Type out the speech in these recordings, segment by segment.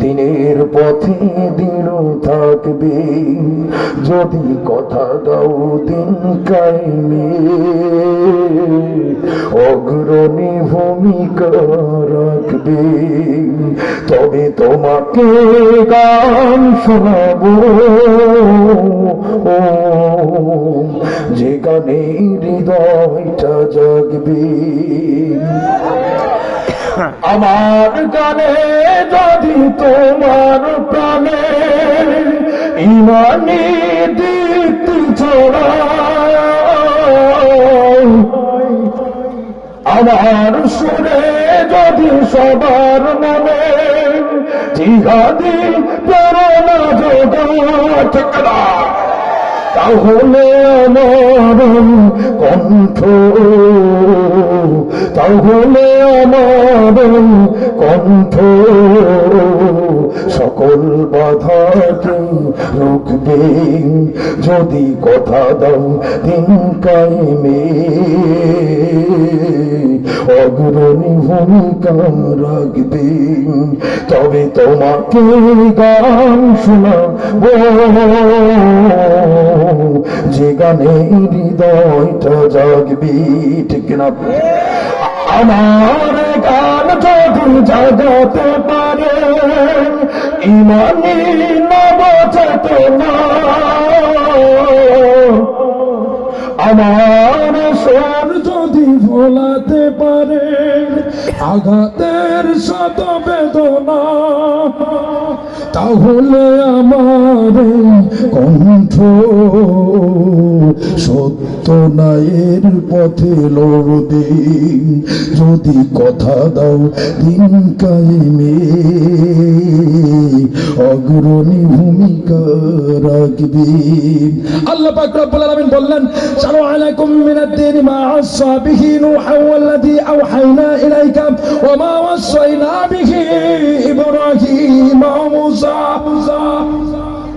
দিনের পথে দিন থাকবে। যদি কথা দাও দিন কায়েমে, অগ্রণী ভূমিকা রাখবে। তবে তোমাকে গান শোনাবো। যে গানে হৃদয়টা জাগবে। আমার গানে যদি তোমার প্রাণে ইমানি দীপ্তি ছড়ায়, আমার সুরে যদি সবার মনে জিহাদি প্রেরণা যোগায় ঠিক না? তাহলে আমার কণ্ঠ, তাহলে আমার কণ্ঠ, সকল বাধা বাধাকে রুখবে যদি কথা দাও দিন কায়েমে। অগ্রণী ভূমিকা রাখবে, তবে তোমাকে গান শোনাবো। যে গানে হৃদয়টা জাগবি, ঠিক না আমার গান যদি জাগাতে পারে, ইমানি নব চেতনা। আমার স্বর যদি ভোলাতে পারে, আঘাতের শত বেদনা তাহলে আমার কণ্ঠ সত্য নায়ের পথে লড়বে। যদি কথা দাও দিন কায়েমে, অগ্রণী ভূমিকা রাখবে। আল্লাহ পাক রব্বুল আলামিন বললেন শারু আলাইকুম মিনাদ মা আসা বিহি নূহা ওয়াল্লাযী আওহাইনা ইলাইকা ওয়া মা ওয়াসাইনা বিহি ইব্রাহিম ওয়া মূসা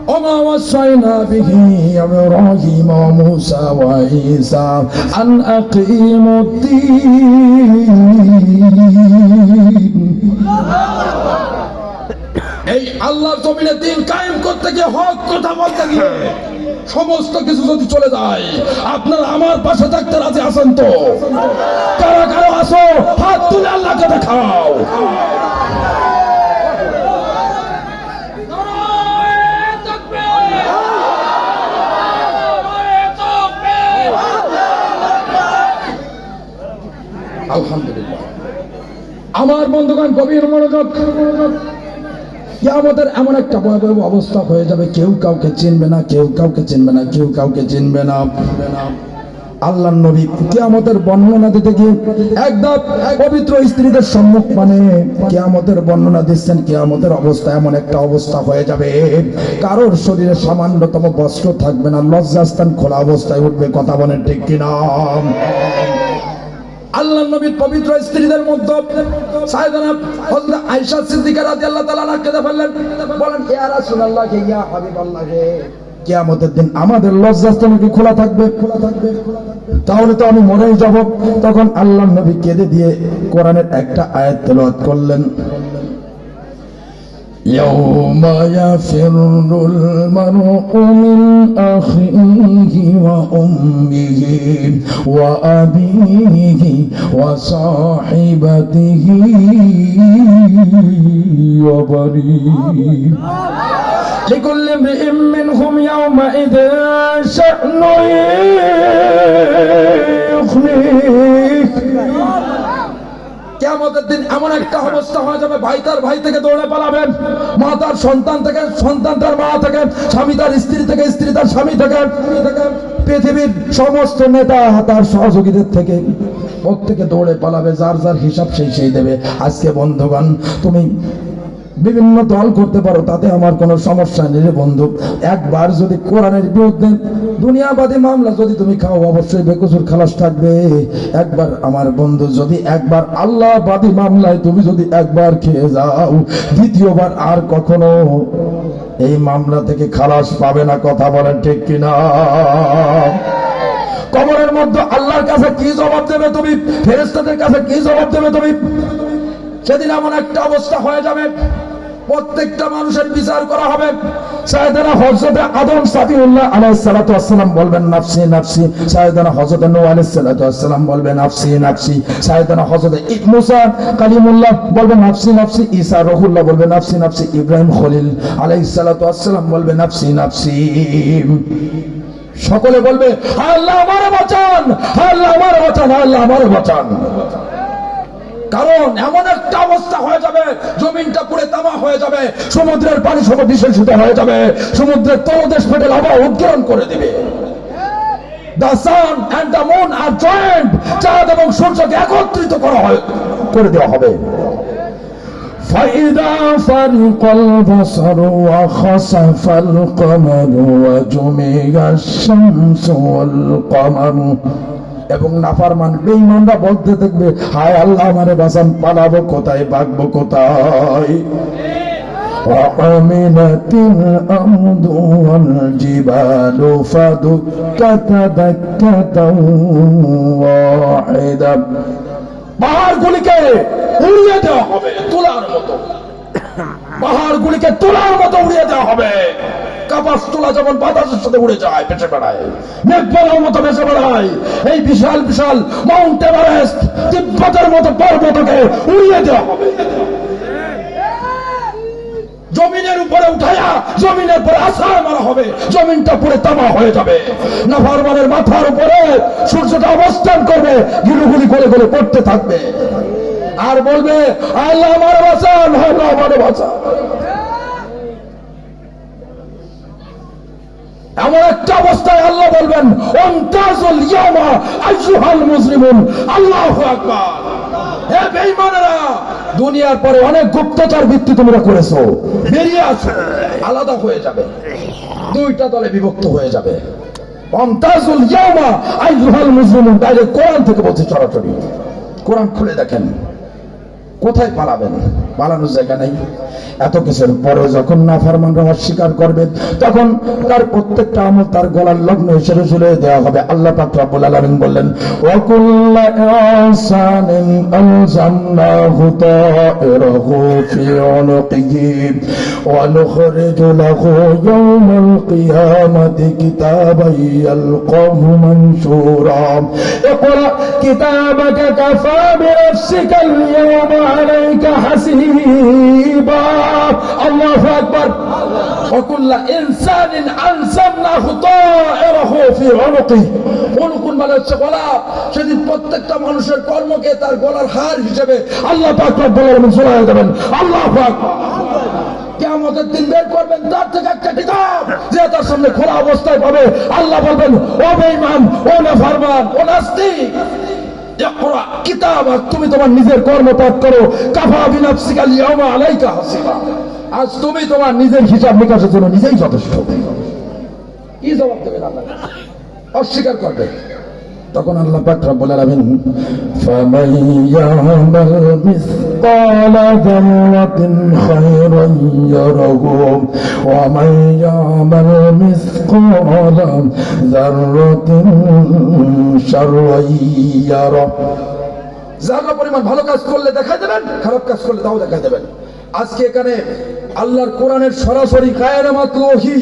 وما وصينا به إبراهيم وموسى وعيسى أن أقيموا الدين এই আল্লাহর জমিনে দিন কায়েম করতে গিয়ে হক কথা বলতে গিয়ে সমস্ত কিছু যদি চলে যায়, আপনারা আমার পাশে থাকতে রাজি আছেন তো? কারা কারও আসো হাত তুলে আল্লাহকে দেখাও। আলহামদুলিল্লাহ। আমার বন্ধুগণ, গভীর মনোযোগ। আমাদের এমন একটা ভয়াবহ অবস্থা হয়ে যাবে, কেউ কাউকে চিনবে না, কেউ কাউকে চিনবে না, কেউ কাউকে চিনবে না। আল্লাহ নবী কেয়ামতের বর্ণনা দিতে গিয়ে একদম পবিত্র স্ত্রীদের সম্মুখ মানে কেয়ামতের বর্ণনা দিচ্ছেন, কেয়ামতের অবস্থা এমন একটা অবস্থা হয়ে যাবে। কারোর শরীরে সামান্যতম বস্ত্র থাকবে না, লজ্জাস্থান খোলা অবস্থায় উঠবে, কথা বলেন ঠিক কিনা? আল্লাহ নবীর পবিত্র স্ত্রীদের মধ্যে সাইদানা হযরত আয়েশা সিদ্দিকা রাদিয়াল্লাহু তাআলা না কেঁদে ফেললেন। বলেন, ইয়া রাসূলুল্লাহ ইয়া হাবিবাল্লাহ কে কিয়ামতের দিন আমাদের লজ্জাস্থান কি খোলা থাকবে? খোলা থাকবে তাহলে তো আমি মরেই যাব। তখন আল্লাহ নবী কেঁদে দিয়ে কোরআনের একটা আয়াত তেলাওয়াত করলেন। يوم يفر المرء من أخيه وأمه وأبيه وصاحبته وبنيه. لكل امرئ منهم يومئذ شأن يغنيه কেমতের দিন এমন একটা অবস্থা হয়ে যাবে, ভাই তার ভাই থেকে দৌড়ে পালাবেন, মা তার সন্তান থেকে, সন্তান তার মা থেকে, স্বামী তার স্ত্রী থেকে, স্ত্রী তার স্বামী থেকে। পৃথিবীর সমস্ত নেতা তার সহযোগীদের থেকে প্রত্যেকে দৌড়ে পালাবে, যার যার হিসাব সেই সেই দেবে। আজকে বন্ধুগণ, তুমি বিভিন্ন দল করতে পারো, তাতে আমার কোনো সমস্যা নেই রে বন্ধু। একবার যদি কোরআনের বিরুদ্ধে দুনিয়াবাদী মামলা যদি তুমি খাও, অবশ্যই বেকসুর খালাস থাকবে। একবার আমার বন্ধু, যদি একবার আল্লাহবাদী মামলায় তুমি যদি একবার খেয়ে যাও, দ্বিতীয়বার আর কখনো এই মামলা থেকে খালাস পাবে না, কথা বলেন ঠিক কিনা? কবরের মধ্যে আল্লাহর কাছে কি জবাব দেবে তুমি? ফেরেস্তাদের কাছে কি জবাব দেবে তুমি? সেদিন এমন একটা অবস্থা হয়ে যাবে প্রত্যেকটা মানুষের বিচার করা হবে। সাইয়েদানা হযরত আদম সাফিউল্লাহ আলাইহিস সালাতু বলবেন, নাফসি নাফসি। নূহ সালাতু বলবেন, নাফসি নাফসি। মুসা কালিমুল্লাহ বলবেন, নাফসি নাফসি। ঈসা রুহুল্লাহ বলবেন, নাফসি নাফসি। ইব্রাহিম খলিল আলাইহিস সালাতু বলবেন, নাফসি নাফসি। সকলে বলবে, আল্লাহ আমার বাঁচান, আল্লাহ আমার বাঁচান, আল্লাহ আমারে বাঁচান। কারণ এমন একটা অবস্থা হয়ে যাবে জমিনটা পুরে তামা হয়ে যাবে সমুদ্রের পানি সব বিশেষিত হয়ে যাবে সমুদ্রের তলদেশ ফেটে লাভা উদ্গীরণ করে দিবে the sun and the moon R joint চাঁদ এবং সূর্যকে একত্রিত করা হয় করে দেওয়া হবে فإذا فرق البصر وخسف القمر وجمع الشمس والقمر এবং নাফারমান বেঈমানরা বলতে থাকবে হায় আল্লাহ আমারে বাঁচান পালাবো কোথায় ভাগবো কোথায় وعملت الأرض والجبال فدكتا دكة واحدة পাহাড়গুলিকে উড়িয়ে দেওয়া হবে তোলার মতো পাহাড়গুলিকে তোলার মতো উড়িয়ে দেওয়া হবে তিব্বতের মতো পর্বতকে উড়িয়ে দেওয়া হবে। জমিনের উপরে উঠাইয়া জমিনের পরে আছাড় মারা হবে। জমিনটা পুরে তামা হয়ে যাবে। নাফারমানের মাথার উপরে সূর্যটা অবস্থান করবে, গিলুগুলি করে করে পড়তে থাকবে। আর বলবে, আল্লাহ আমার বাঁচান আল্লাহ আমার বাঁচান। এমন একটা অবস্থায় আল্লাহ বলবেন দুনিয়ার পরে অনেক গুপ্তচর ভিত্তি তোমরা করেছ। বেরিয়ে আসো, আলাদা হয়ে যাবে। দুইটা দলে বিভক্ত হয়ে যাবে। অন্তাজুল ইয়ামা আইয়ুহাল মুসলিমুন ডাইরেক্ট কোরআন থেকে বলছে সরাসরি। কোরআন খুলে দেখেন। কোথায় পালাবেন? পালানোর জায়গা নেই। এত কিছুর পরে যখন নাফারমানরা স্বীকার করবে, তখন তার প্রত্যেকটা আমল তার গলার লগ্ন হিসেবে ঝুলে দেওয়া হবে। আল্লাহ পাক রব্বুল আলামিন বললেন কিতাবাকে কাফা বিনফসিকা আল-ইয়াওমা عليك حسيبا الله أكبر وكل إنسان ألزمناه طائره في عنقه অনুকুল মানে হচ্ছে গলা সেদিন প্রত্যেকটা মানুষের কর্মকে তার গলার হার হিসেবে আল্লাহ পাক রব্বুল আলামিন শোনায় দেবেন আল্লাহ পাক কেমতের দিন বের করবেন তার থেকে একটা কিতাব যে তার সামনে খোলা অবস্থায় পাবে আল্লাহ বলবেন ও বেঈমান ও নাফরমান ও নাস্তিক কিতাবাক তুমি তোমার নিজের কর্ম করো। কাফা বিনাফসিকা লিয়াউমা আলাইকা হাসিবা। আজ তুমি তোমার নিজের হিসাব নিকাশের জন্য নিজেই যথেষ্ট। কি জবাব দেবেন আল্লাহ? অস্বীকার করবে। তখন আল্লাহ পাক রব্বুল আলামিন, ফামান ইয়ামাল যাররাতিন খায়রান ইয়ারাহু ওয়া মান ইয়ামাল মিসকালা যাররাতিন শাররান ইয়ারাহু যারা পরিমাণ ভালো কাজ করলে দেখা দেবেন, খারাপ কাজ করলে তাও দেখা দেবেন। আজকে এখানে আল্লাহর কোরআনের সরাসরি কায়নামাত ওহি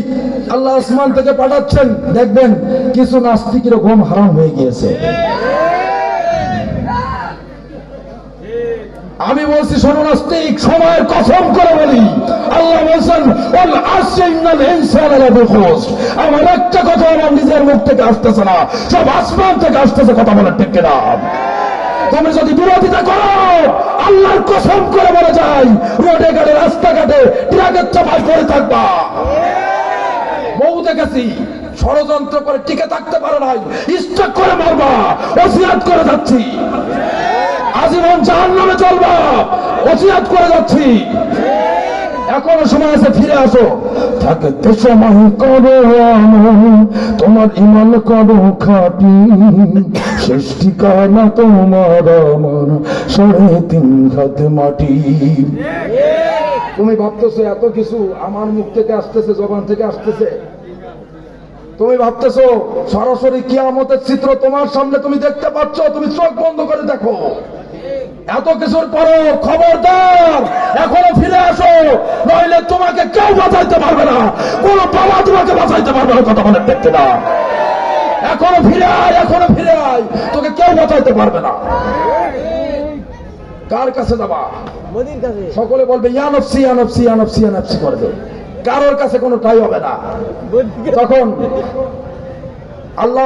আল্লাহ আসমান থেকে পাঠাচ্ছেন। দেখবেন কিছু নাস্তিকের ঘুম হারাম হয়ে গিয়েছে। আমি বলছি, শোনো নাস্তিক, সময়ের কসম করে বলি। আল্লাহ বলছেন ওল খুস আমার একটা কথা আমার নিজের মুখ থেকে আসতেছে না, সব আসমান থেকে আসতেছে কথা বলার ঠিক না তুমি যদি বিরোধিতা করো, আল্লাহর কসম করে বলে যাই, রোডে ঘাটে রাস্তাঘাটে ট্রাকের চাপাই করে থাকবা। বহু দেখেছি ষড়যন্ত্র করে টিকে থাকতে পারে নাই স্টক করে মারবা, ওসিয়াত করে যাচ্ছি। আজীবন জাহান নামে চলবা। ওসিয়াত করে যাচ্ছি। এখনও সময় আছে, ফিরে আসো। থাকতে সময় করো তোমার ইমান করো খাটি? শেষ ঠিকানা তোমার আমার। সাড়ে তিন হাত মাটি। তুমি ভাবতেছো এত কিছু আমার মুখ থেকে আসতেছে, জবান থেকে আসতেছে? তুমি ভাবতেছো সরাসরি কিয়ামতের চিত্র তোমার সামনে তুমি দেখতে পাচ্ছ? তুমি চোখ বন্ধ করে দেখো। এত কিছুর পরও খবরদার। এখনও ফিরে আসো। নইলে তোমাকে কেউ বাঁচাইতে পারবে না। কোন বাবা তোমাকে বাঁচাইতে পারবে না কথা মনে দেখতে না। এখনও ফিরে আয় এখনও ফিরে আয়। তোকে কেউ বাঁচাইতে পারবে না। কার কাছে যাবা? সকলে বলবে ইয়ানফসি ইয়ানফসি ইয়ানফসি ইয়ানফসি করবে কারোর কাছে কোনো টাই হবে না। তখন আল্লাহ